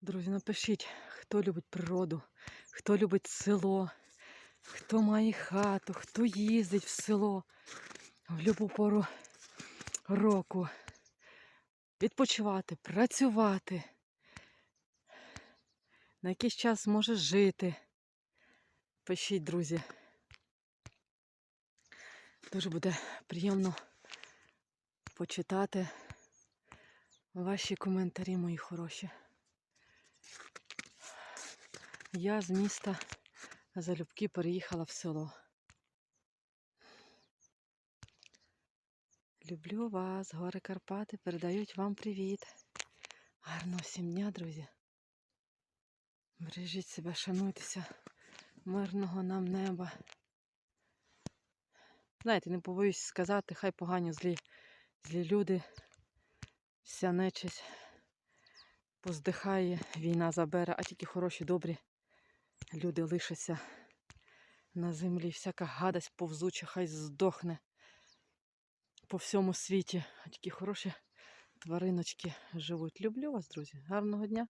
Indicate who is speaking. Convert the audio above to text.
Speaker 1: Друзі, напишіть, хто любить природу, хто любить село, хто має хату, хто їздить в село в будь-яку пору року. Відпочивати, працювати. На якийсь час може жити. Пишіть, друзі. Дуже буде приємно почитати ваші коментарі, мої хороші. Я з міста залюбки переїхала в село. Люблю вас, гори Карпати, передають вам привіт. Гарного всім дня, друзі. Бережіть себе, шануйтеся, мирного нам неба. Знаєте, не побоюсь сказати, хай погані злі, злі люди, вся нечисть поздихає, війна забере, а тільки хороші, добрі люди лишаться на землі. Всяка гадость повзуча, хай здохне по всьому світі. Тільки хороші твариночки живуть. Люблю вас, друзі. Гарного дня!